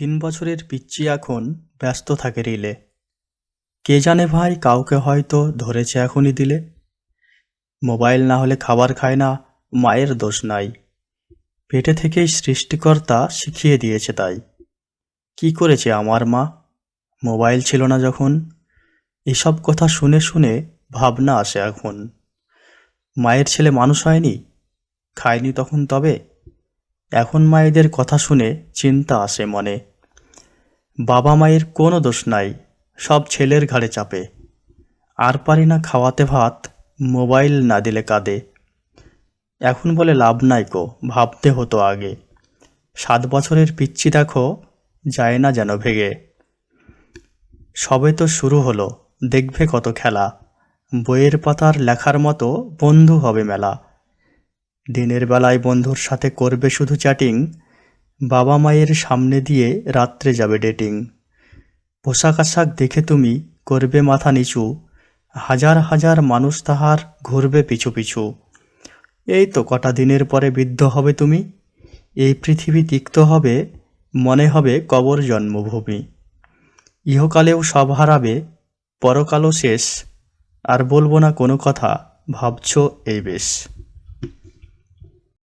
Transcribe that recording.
তিন বছরের পিচ্চি এখন ব্যস্ত থাকে রিলে। কে জানে ভাই কাউকে হয়তো ধরেছে এখনই দিলে। মোবাইল না হলে খাবার খায় না, মায়ের দোষ নাই। পেটে থেকেই সৃষ্টিকর্তা শিখিয়ে দিয়েছে তাই। কি করেছে আমার মা? মোবাইল ছিল না যখন। এসব কথা শুনে শুনে ভাবনা আসে এখন। মায়ের ছেলে মানুষ হয়নি? খায়নি তখন তবে? এখন মায়েদের কথা শুনে চিন্তা আসে মনে। বাবা মায়ের কোনো দোষ নাই, সব ছেলের ঘাড়ে চাপে। আর পারি না খাওয়াতে ভাত, মোবাইল না দিলে কাঁদে। এখন বলে লাভ নাই কো, ভাবতে হতো আগে। সাত বছরের পিচ্ছি দেখো, যায় না যেন ভেগে। সবে তো শুরু হলো, দেখবে কত খেলা। বইয়ের পাতার লেখার মতো বন্ধু হবে মেলা। দিনের বেলায় বন্ধুর সাথে করবে শুধু চ্যাটিং বাবা মায়ের সামনে দিয়ে রাত্রে যাবে ডেটিং পোশাক আশাক দেখে তুমি করবে মাথা নিচু। হাজার হাজার মানুষ তাহার ঘুরবে পিছু পিছু। এই তো কটা দিনের পরে বৃদ্ধ হবে তুমি। এই পৃথিবী তিক্ত হবে, মনে হবে কবর জন্মভূমি। ইহকালেও সব হারাবে, পরকালও শেষ। আর বলব না কোনো কথা, ভাবছ এই বেশ।